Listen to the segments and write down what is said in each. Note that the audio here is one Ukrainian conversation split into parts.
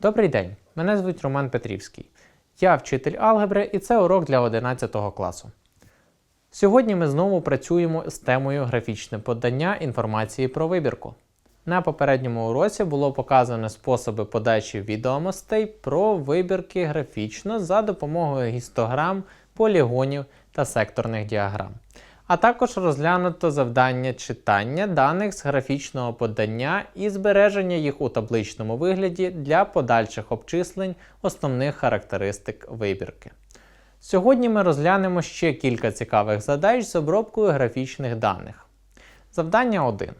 Добрий день, мене звуть Роман Петрівський. Я вчитель алгебри і це урок для 11 класу. Сьогодні ми знову працюємо з темою графічне подання інформації про вибірку. На попередньому уроці було показано способи подачі відомостей про вибірки графічно за допомогою гістограм, полігонів та секторних діаграм. А також розглянуто завдання читання даних з графічного подання і збереження їх у табличному вигляді для подальших обчислень основних характеристик вибірки. Сьогодні ми розглянемо ще кілька цікавих задач з обробкою графічних даних. Завдання 1.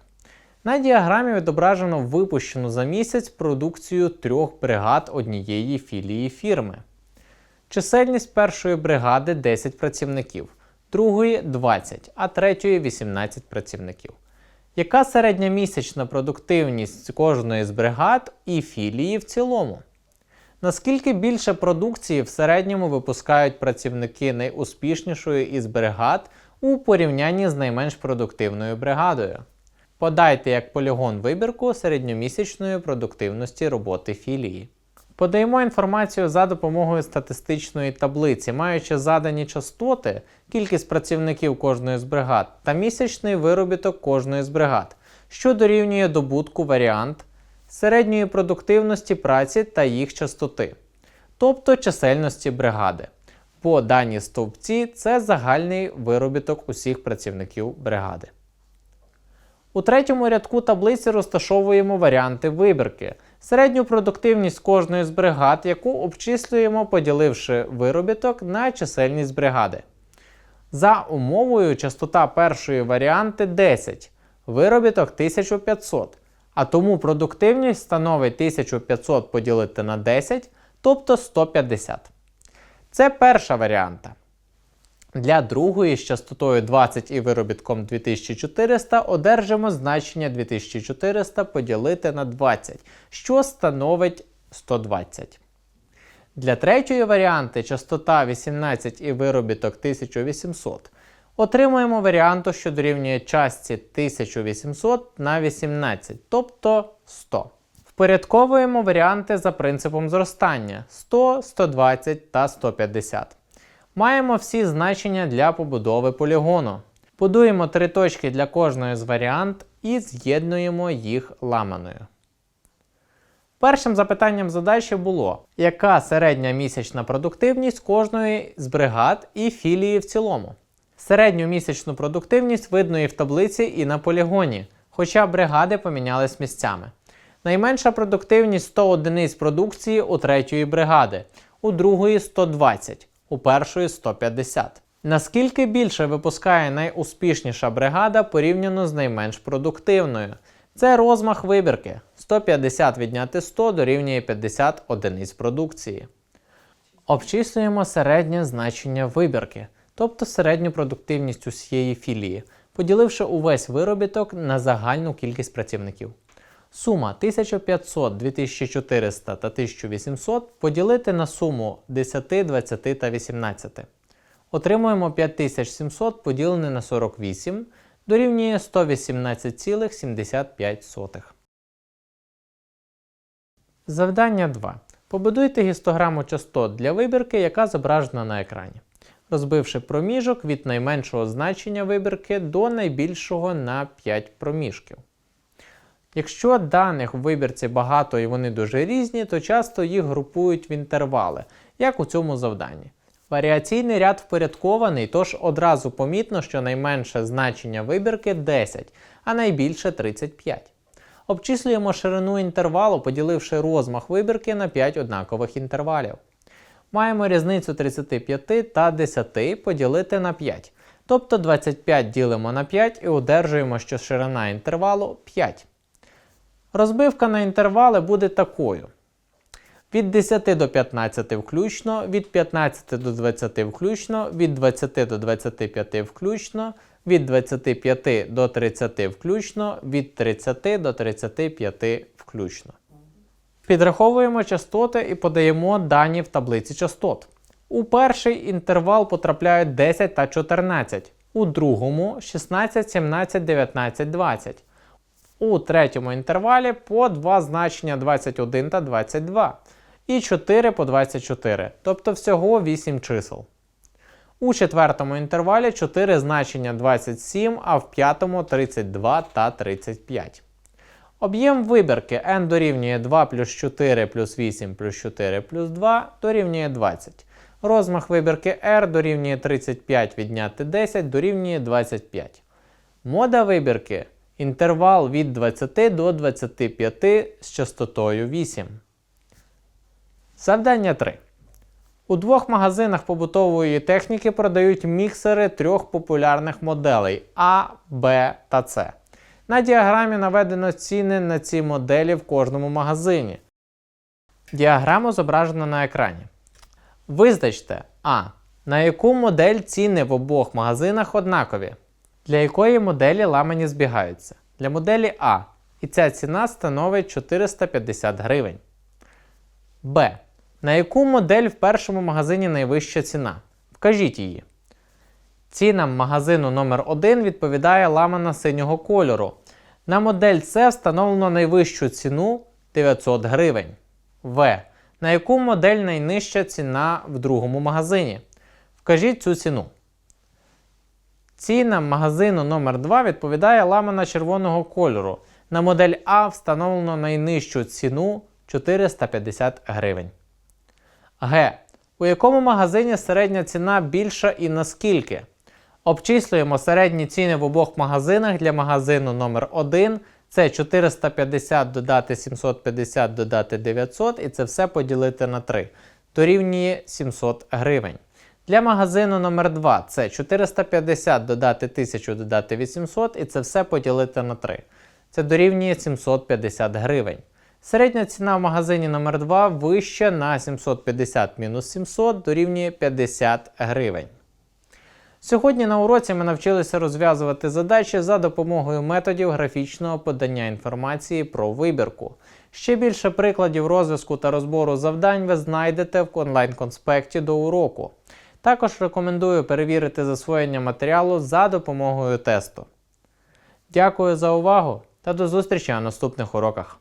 На діаграмі відображено випущену за місяць продукцію трьох бригад однієї філії фірми. Чисельність першої бригади 10 працівників, другої 20, а третьої 18 працівників. Яка середньомісячна продуктивність кожної з бригад і філії в цілому? Наскільки більше продукції в середньому випускають працівники найуспішнішої із бригад у порівнянні з найменш продуктивною бригадою? Подайте як полігон вибірку середньомісячної продуктивності роботи філії. Подаємо інформацію за допомогою статистичної таблиці, маючи задані частоти, кількість працівників кожної з бригад та місячний виробіток кожної з бригад, що дорівнює добутку варіант середньої продуктивності праці та їх частоти, тобто чисельності бригади. Бо дані стовпці це загальний виробіток усіх працівників бригади. У третьому рядку таблиці розташовуємо варіанти вибірки, середню продуктивність кожної з бригад, яку обчислюємо, поділивши виробіток на чисельність бригади. За умовою частота першої варіанти 10, виробіток 1500, а тому продуктивність становить 1500 поділити на 10, тобто 150. Це перша варіанта. Для другої з частотою 20 і виробітком 2400 одержимо значення 2400 поділити на 20, що становить 120. Для третьої варіанти частота 18 і виробіток 1800. Отримуємо варіанту, що дорівнює частці 1800 на 18, тобто 100. Впорядковуємо варіанти за принципом зростання 100, 120 та 150. Маємо всі значення для побудови полігону. Будуємо три точки для кожної з варіант і з'єднуємо їх ламаною. Першим запитанням задачі було, яка середня місячна продуктивність кожної з бригад і філії в цілому. Середню місячну продуктивність видно і в таблиці, і на полігоні, хоча бригади помінялись місцями. Найменша продуктивність 100 одиниць продукції у третьої бригади, у другої 120 у першої 150. Наскільки більше випускає найуспішніша бригада порівняно з найменш продуктивною? Це розмах вибірки. 150 відняти 100 дорівнює 50 одиниць продукції. Обчислюємо середнє значення вибірки, тобто середню продуктивність усієї філії, поділивши увесь виробіток на загальну кількість працівників. Сума 1500, 2400 та 1800 поділити на суму 10, 20 та 18. Отримуємо 5700 поділене на 48 дорівнює 118,75. Завдання 2. Побудуйте гістограму частот для вибірки, яка зображена на екрані, розбивши проміжок від найменшого значення вибірки до найбільшого на 5 проміжків. Якщо даних в вибірці багато і вони дуже різні, то часто їх групують в інтервали, як у цьому завданні. Варіаційний ряд впорядкований, тож одразу помітно, що найменше значення вибірки 10, а найбільше 35. Обчислюємо ширину інтервалу, поділивши розмах вибірки на 5 однакових інтервалів. Маємо різницю 35 та 10 поділити на 5. Тобто 25 ділимо на 5 і одержуємо, що ширина інтервалу 5. Розбивка на інтервали буде такою. Від 10 до 15 включно, від 15 до 20 включно, від 20 до 25 включно, від 25 до 30 включно, від 30 до 35 включно. Підраховуємо частоти і подаємо дані в таблиці частот. У перший інтервал потрапляють 10 та 14, у другому 16, 17, 19, 20. У третьому інтервалі по два значення 21 та 22. І 4 по 24, тобто всього 8 чисел. У четвертому інтервалі 4 значення 27, а в п'ятому 32 та 35. Об'єм вибірки n дорівнює 2 плюс 4 плюс 8 плюс 4 плюс 2 дорівнює 20. Розмах вибірки r дорівнює 35 відняти 10 дорівнює 25. Мода вибірки інтервал від 20 до 25 з частотою 8. Завдання 3. У двох магазинах побутової техніки продають міксери трьох популярних моделей А, Б та С. На діаграмі наведено ціни на ці моделі в кожному магазині. Діаграму зображено на екрані. Визначте А. На яку модель ціни в обох магазинах однакові. Для якої моделі ламані збігаються? Для моделі А. І ця ціна становить 450 гривень. Б. На яку модель в першому магазині найвища ціна? Вкажіть її. Цінам магазину номер 1 відповідає ламана синього кольору. На модель С встановлено найвищу ціну 900 гривень. В. На яку модель найнижча ціна в другому магазині? Вкажіть цю ціну. Цінам магазину номер 2 відповідає ламана червоного кольору. На модель А встановлено найнижчу ціну 450 гривень. Г. У якому магазині середня ціна більша і наскільки? Обчислюємо середні ціни в обох магазинах для магазину номер 1 Це 450 додати 750 додати 900 і це все поділити на 3. Дорівнює 700 гривень. Для магазину номер 2 це 450 додати 1000 додати 800 і це все поділити на 3. Це дорівнює 750 гривень. Середня ціна в магазині номер 2 вища на 750 мінус 700 дорівнює 50 гривень. Сьогодні на уроці ми навчилися розв'язувати задачі за допомогою методів графічного подання інформації про вибірку. Ще більше прикладів розв'язку та розбору завдань ви знайдете в онлайн-конспекті до уроку. Також рекомендую перевірити засвоєння матеріалу за допомогою тесту. Дякую за увагу та до зустрічі на наступних уроках.